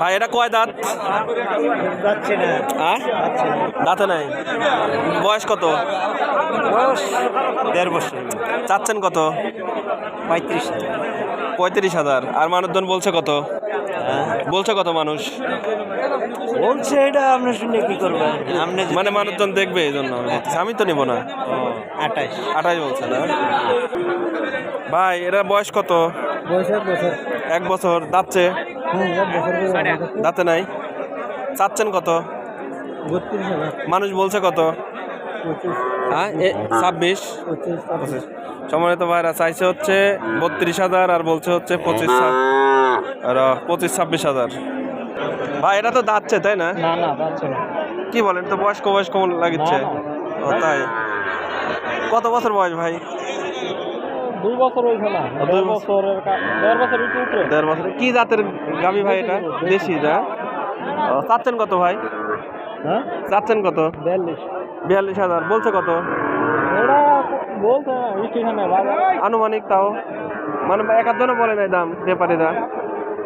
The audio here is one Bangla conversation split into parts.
ভাই এটা কয় দাঁত? হ্যাঁ? দাঁতে নাই? বয়স কত? বয়স দেড় বছর। চাচ্ছেন কত? পঁয়ত্রিশ পঁয়ত্রিশ হাজার। আর মানুষজন বলছে কত? বলছে কত মানুষ? বলছে এটা আপনি শুনে কি করবেন আপনি মানে মানুষজন দেখবে এই জন্য। আমি তো নিব না। আঠাশ। আঠাশ বলছে না? ভাই এরা বয়স কত? এক বছর। এক বছর দাঁতছে? বছর দাঁতে নাই? চাচ্ছেন কত? মানুষ বলছে কত? হ্যাঁ ছাব্বিশ। পঁচিশ সম্মানিত ভাইরা চাইছে হচ্ছে বত্রিশ হাজার আর বলছে হচ্ছে পঁচিশ পঁচিশ ছাব্বিশ হাজার। ভাই এটা তো দাঁতছে তাই না? কি বলেন তো বয়স্ক বয়স্ক লাগিচ্ছে তাই। কত বছর বয়স ভাই? দুই বছর হয়েছে না দুই বছর। বছরের দেড় বছর উপরে। দেড় বছর। কি জাতের গাবি ভাই এটা? দেশি ও, চাচ্ছেন কত ভাই? হ্যাঁ? চাচ্ছেন কত? বিয়াল্লিশ। বিয়াল্লিশ হাজার। বলছে কত? বলছে আনুমানিক তাও। মানে এক আধজনও বলে নাই দাম ব্যাপারীরা?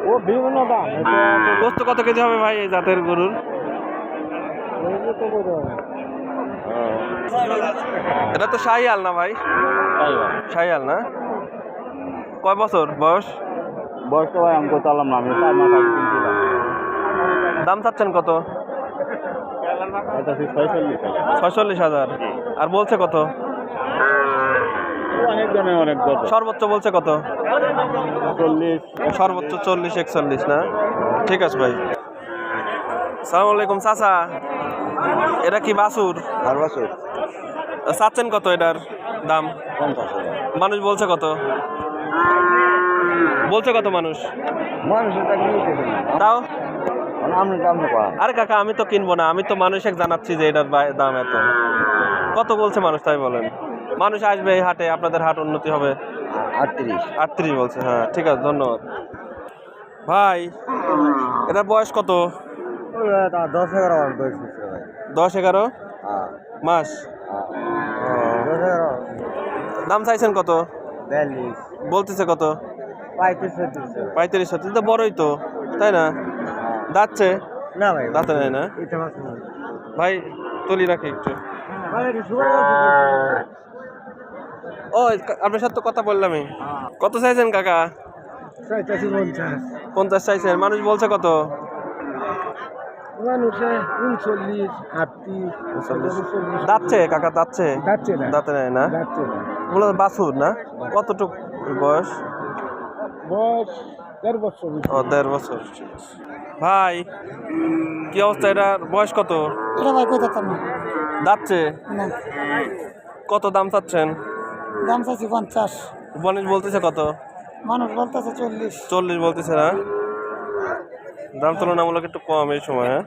ও বিভিন্ন দাম। গোস্ত কত কেজি হবে ভাই এই জাতের গরুর? এটা তো শাহিয়াল না ভাই? শাহিয়াল না? কয় বছর বয়স? বয়স তো ভাই আমি পারলাম না আমি চার মাস আগে কিনছিলাম। দাম চাচ্ছেন কত? ছয়চল্লিশ হাজার। আর বলছে কত? অনেক জনে অনেক সর্বোচ্চ বলছে কত? চল্লিশ। সর্বোচ্চ চল্লিশ একচল্লিশ না? ঠিক আছে ভাই। সালাম আলাইকুম চাচা। এটা কি বাসুর? আর বছর চাচ্ছেন কত এটার দাম? পঞ্চাশ মানুষ বলছে কত? বলছে কত মানুষ? তাও? করা আরে কাকা আমি তো কিনবো না আমি তো মানুষকে জানাচ্ছি যে এটার দাম এত। কত বলছে মানুষ তাই বলেন? মানুষ আসবে এই হাটে আপনাদের হাট উন্নতি হবে। আটত্রিশ। আটত্রিশ বলছে হ্যাঁ ঠিক আছে ধন্যবাদ। ভাই এটা বয়স কত? দশ এগারো বয়স হচ্ছে ভাই। দশ এগারো? হ্যাঁ। মাস? দশ এগারো। দাম চাইছেন কত? বিয়াল্লিশ। বলতেছে কত? পঁয়ত্রিশ ছত্রিশ। তো বড়ই তো তাই না? দাঁতছে? না ভাই দাঁতে নেয় না? ভাই তুলি রাখি একটু। ও আপনার সাথে তো কথা বললামই। কত চাইছেন কাকা? পঞ্চাশ চাইছেন। মানুষ বলছে কত? মানুষে উনচল্লিশ আটত্রিশ দাঁতছে কাকা দাঁতছে? দাঁতে নেয় না? বলে বাছুর না? কতটুক বয়স? বয়স দেড় বছর ও দেড় বছর। ভাই কি অবস্থা? এটার বয়স কত? এটা ভাই কই যেতাম না। দাঁতছে কত দাম চাচ্ছেন? দাম চাইছি পঞ্চাশ। বনিশ বলতেছে কত? মানুষ বলতেছে চল্লিশ। চল্লিশ বলতেছে না? দাম তুলনামূলক একটু কম এই সময় হ্যাঁ?